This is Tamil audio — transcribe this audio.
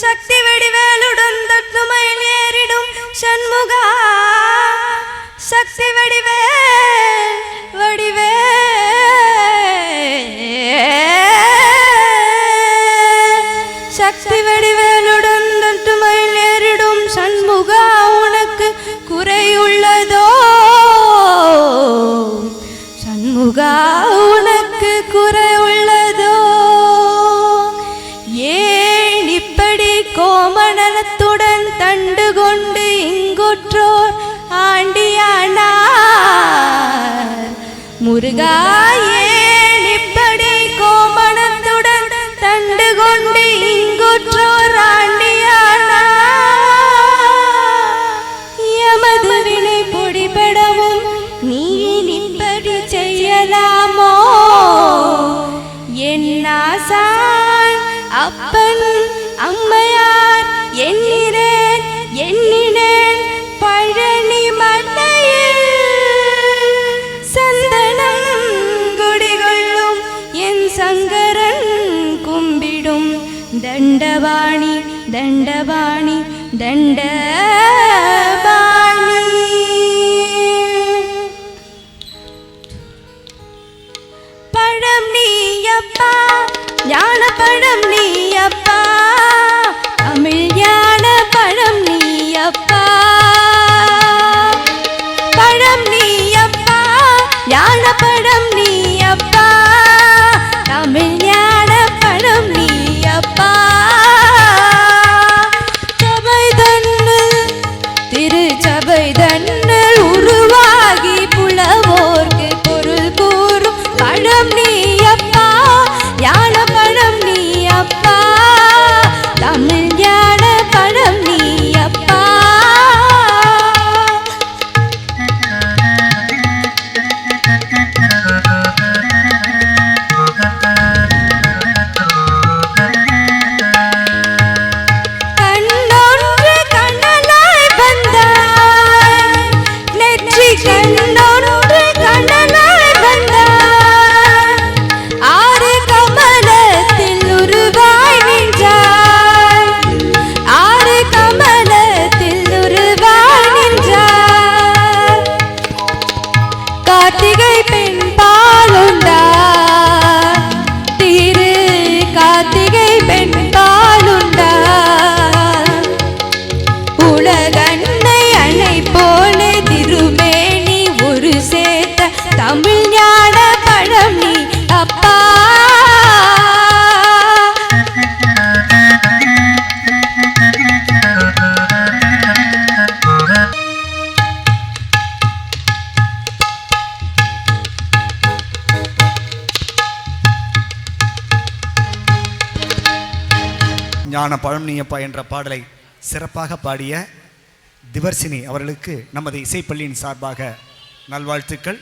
ശക്തി വെടിവേലുടും തട്ടുമയിലേറിടും ഷൺമുഖ. ശക്തി വെടിവേൽ വടിവേ. ശക്തി വെടിവേലുടും തട്ടുമയിലേറിടും ഷൺമുഖ. கோமணத்துடன் தண்டு கொண்டு இங்குற்றோர் ஆண்டியானார். முருகா ஏன் இப்படி கோமணத்துடன் தண்டு கொண்டு இங்குற்றோர் ஆண்டியானார்? எமது வினை பொடிபடவும் நீ நின்படி செய்யலாமோ? என் ஆசான் அப்பன் அம்மையார் எண்ணினேன் எண்ணினேன் பழனி மலையில் சந்தனம் குடிகொள்ளும் என் சங்கரன் கும்பிடும். தண்டபாணி தண்டபாணி தண்டபாணி. பழம் நீயப்பா ஞான பழம் நீ அப்பா. ஞான நீ அப்பா. தமிழ் ஞான நீ அப்பா. சபை தன்னு திருச்சபை தன்னு ennu ஞான நீ அப்பா. ஞான பழனியப்பா என்ற பாடலை சிறப்பாக பாடிய திவர்சினி அவர்களுக்கு நமது இசைப்பள்ளியின் சார்பாக நல்வாழ்த்துக்கள்.